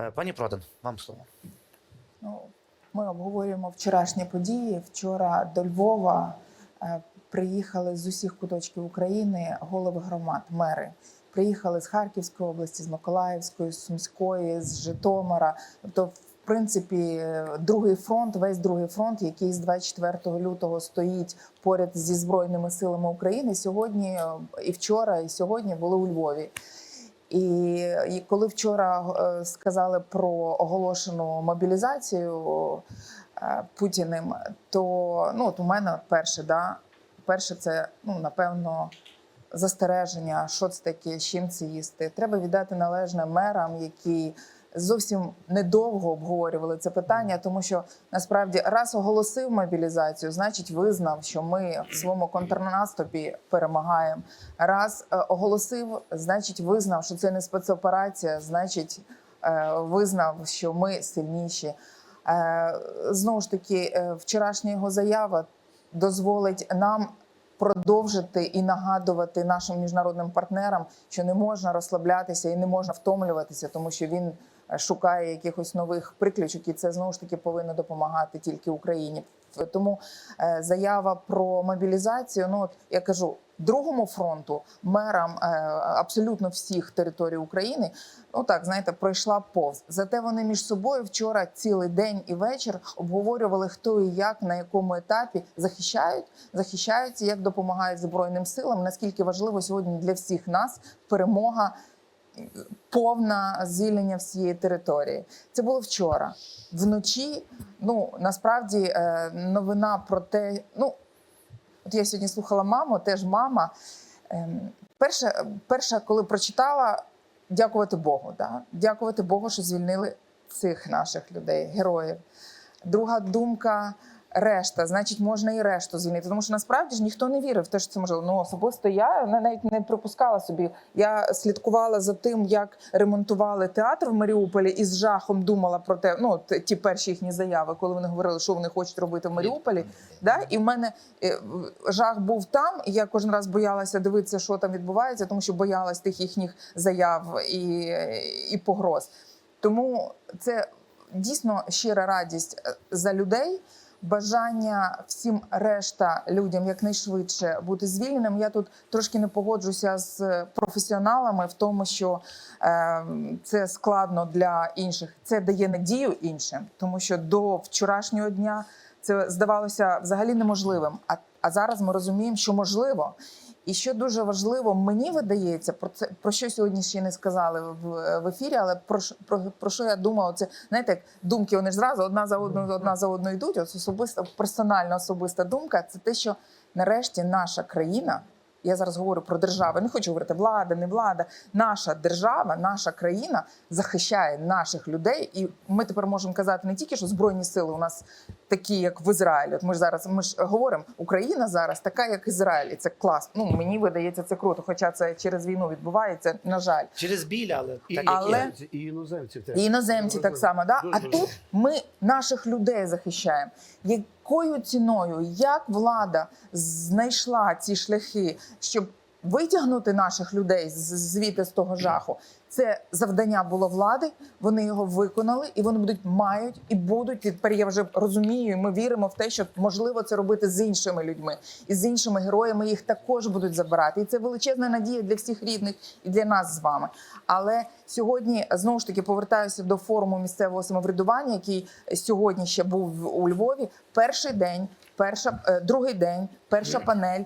Е, Пані Продан, вам слово. Ну, ми обговорюємо вчорашні події. Вчора до Львова е, приїхали з усіх куточків України голови громад, мери. Приїхали з Харківської області, з Миколаївської, з Сумської, з Житомира. Тобто, в принципі, е, другий фронт, весь другий фронт, який з 24 лютого стоїть поряд зі збройними силами України, сьогодні і вчора, і сьогодні були у Львові. І, коли вчора е, сказали про оголошену мобілізацію е, Путіним, то ну от у мене перше, да, перше, це ну напевно застереження, що це таке, з чим це їсти. Треба віддати належне мерам, які зовсім недовго обговорювали це питання, тому що насправді раз оголосив мобілізацію, значить визнав, що ми в своєму контрнаступі перемагаємо. Раз е, оголосив, значить визнав, що це не спецоперація, значить е, визнав, що ми сильніші. Е, Знову ж таки, вчорашня його заява дозволить нам продовжити і нагадувати нашим міжнародним партнерам, що не можна розслаблятися і не можна втомлюватися, тому що він шукає якихось нових приключок, і це знову ж таки повинно допомагати тільки Україні. Тому е, заява про мобілізацію. Ну от я кажу. Другому фронту мерам е, абсолютно всіх територій України, ну так знаєте, пройшла повз. Зате вони між собою вчора цілий день і вечір обговорювали, хто і як на якому етапі захищають, захищаються, як допомагають збройним силам. Наскільки важливо сьогодні для всіх нас перемога повне звільнення всієї території. Це було вчора. Вночі, ну насправді е, новина про те, ну от я сьогодні слухала маму, теж мама. Ем, Перше, перша, коли прочитала, дякувати Богу. Да? Дякувати Богу, що звільнили цих наших людей, героїв. Друга думка. Решта, значить, можна і решту звільнити. Тому що насправді ж ніхто не вірив те, що це можливо. Ну особисто я навіть не припускала собі. Я слідкувала за тим, як ремонтували театр в Маріуполі, і з жахом думала про те, ну ті перші їхні заяви, коли вони говорили, що вони хочуть робити в Маріуполі. Да? І в мене е, жах був там, і я кожен раз боялася дивитися, що там відбувається, тому що боялась тих їхніх заяв і, і погроз. Тому це дійсно щира радість е, за людей. Бажання всім решта людям якнайшвидше бути звільненим. Я тут трошки не погоджуся з професіоналами в тому, що е, це складно для інших. Це дає надію іншим, тому що до вчорашнього дня це здавалося взагалі неможливим. А, а зараз ми розуміємо, що можливо. І що дуже важливо, мені видається, про це про що сьогодні ще не сказали в, в ефірі, але про, про, про що я думала, це знаєте, як думки вони ж зразу одна за одною, одна за одною йдуть. Ось особиста персональна особиста думка це те, що нарешті наша країна. Я зараз говорю про державу. Не хочу говорити влада, не влада. Наша держава, наша країна захищає наших людей, і ми тепер можемо казати не тільки, що збройні сили у нас такі, як в Ізраїлі. От ми ж зараз ми ж говоримо, Україна зараз така, як Ізраїль. І Це клас. Ну мені видається це круто. Хоча це через війну відбувається. На жаль, Через біль, але І, так Але- і іноземців теж. і іноземці так само. Да? А тут ми наших людей захищаємо. Якою ціною, як влада знайшла ці шляхи, щоб витягнути наших людей звідти з того жаху? Це завдання було влади. Вони його виконали, і вони будуть мають і будуть. Тепер я вже розумію. і Ми віримо в те, що можливо це робити з іншими людьми і з іншими героями. Їх також будуть забирати. І це величезна надія для всіх рідних і для нас з вами. Але сьогодні знову ж таки повертаюся до форуму місцевого самоврядування, який сьогодні ще був у Львові. Перший день, перша е, другий день, перша панель.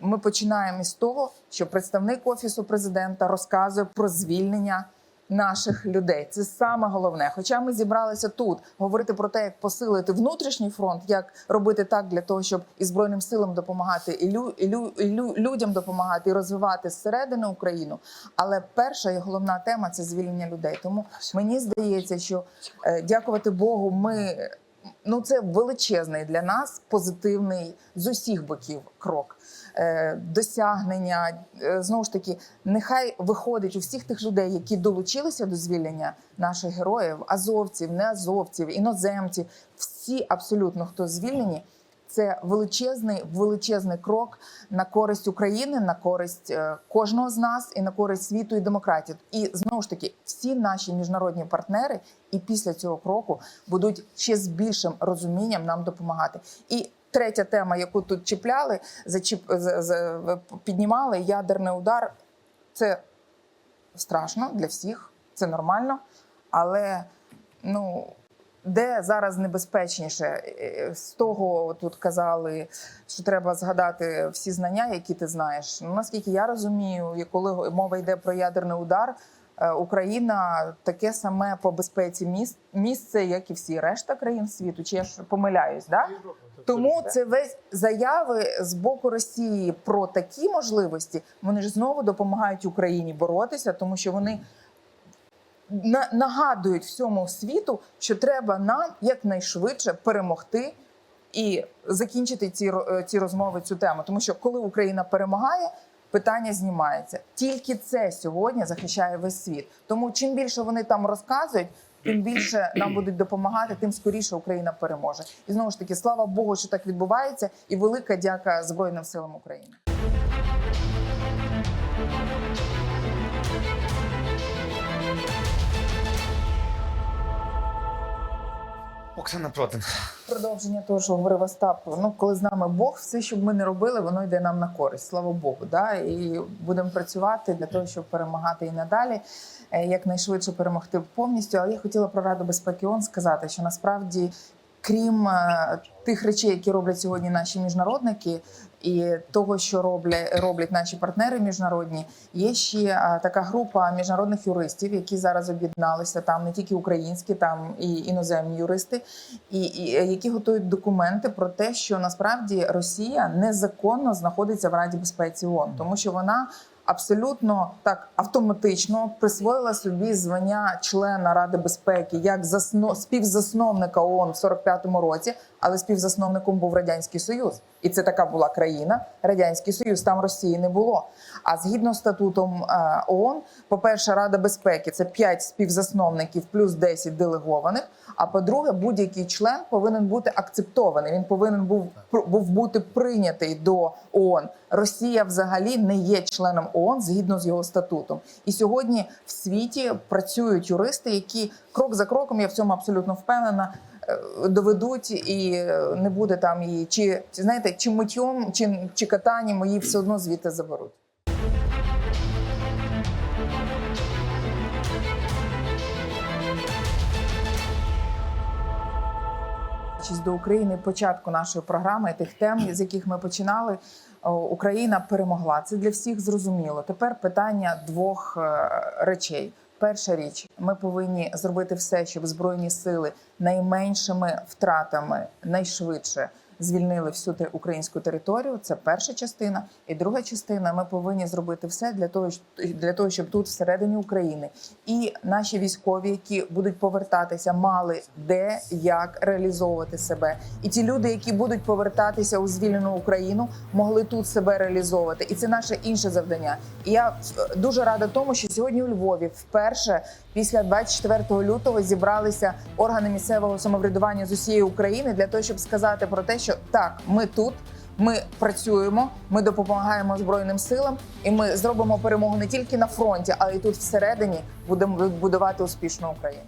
Ми починаємо із того, що представник офісу президента розказує про звільнення наших людей. Це саме головне. Хоча ми зібралися тут говорити про те, як посилити внутрішній фронт, як робити так для того, щоб і збройним силам допомагати, і, лю, і, лю, і лю, людям допомагати і розвивати зсередини Україну. Але перша і головна тема це звільнення людей. Тому мені здається, що е, дякувати Богу, ми. Ну, це величезний для нас позитивний з усіх боків крок. Е, досягнення е, знову ж таки, нехай виходить у всіх тих людей, які долучилися до звільнення наших героїв, азовців, не азовців, іноземців, всі абсолютно хто звільнені. Це величезний, величезний крок на користь України, на користь е, кожного з нас і на користь світу і демократії. І знову ж таки, всі наші міжнародні партнери і після цього кроку будуть ще з більшим розумінням нам допомагати. І третя тема, яку тут чіпляли, зачіп піднімали ядерний удар. Це страшно для всіх, це нормально, але ну. Де зараз небезпечніше Е, з того тут казали, що треба згадати всі знання, які ти знаєш. Ну наскільки я розумію, коли мова йде про ядерний удар, е, Україна таке саме по безпеці міс- місце, як і всі решта країн світу. Чи я ж помиляюсь? Да? Тому це весь заяви з боку Росії про такі можливості. Вони ж знову допомагають Україні боротися, тому що вони на- нагадують всьому світу, що треба нам якнайшвидше перемогти і закінчити ці, е, ці розмови, цю тему. Тому що коли Україна перемагає, питання знімається. Тільки це сьогодні захищає весь світ. Тому чим більше вони там розказують. Тим більше нам будуть допомагати, тим скоріше Україна переможе. І знову ж таки, слава Богу, що так відбувається, і велика дяка Збройним силам України. Оксана Протин. Продовження того, що говорив Остап. Ну, коли з нами Бог, все, що б ми не робили, воно йде нам на користь. Слава Богу. Да? І будемо працювати для того, щоб перемагати і надалі, е, якнайшвидше перемогти повністю. Але я хотіла про Раду безпеки ООН сказати, що насправді. Крім е, тих речей, які роблять сьогодні наші міжнародники, і того, що роблять, роблять наші партнери міжнародні, є ще така група міжнародних юристів, які зараз об'єдналися там не тільки українські, там і іноземні юристи, і, і е, які готують документи про те, що насправді Росія незаконно знаходиться в Раді безпеці ООН, тому що вона. Абсолютно так автоматично присвоїла собі звання члена Ради безпеки як засно... співзасновника ООН в 45-му році, але співзасновником був радянський союз, і це така була країна. Радянський Союз там Росії не було. А згідно з статутом е, ООН, по-перше, Рада безпеки це 5 співзасновників плюс 10 делегованих. А по-друге, будь-який член повинен бути акцептований. Він повинен був був бути прийнятий до ООН. Росія взагалі не є членом ООН згідно з його статутом. І сьогодні в світі працюють юристи, які крок за кроком, я в цьому абсолютно впевнена. Доведуть і не буде там її, чи, чи знаєте, чи миттєм, чи, чи катанням її все одно звідти заберуть. До України, початку нашої програми, тих тем, з яких ми починали, Україна перемогла. Це для всіх зрозуміло. Тепер питання двох е, речей. Перша річ, ми повинні зробити все, щоб збройні сили найменшими втратами найшвидше звільнили всю те- українську територію. Це перша частина. І друга частина, ми повинні зробити все для того, для того, щоб тут всередині України і наші військові, які будуть повертатися, мали де як реалізовувати себе. І ті люди, які будуть повертатися у звільнену Україну, могли тут себе реалізовувати. І це наше інше завдання. І я е, дуже рада тому, що сьогодні у Львові вперше після 24 лютого зібралися органи місцевого самоврядування з усієї України для того, щоб сказати про те, що так, ми тут. Ми працюємо, ми допомагаємо збройним силам, і ми зробимо перемогу не тільки на фронті, але й тут всередині будемо будувати успішну Україну.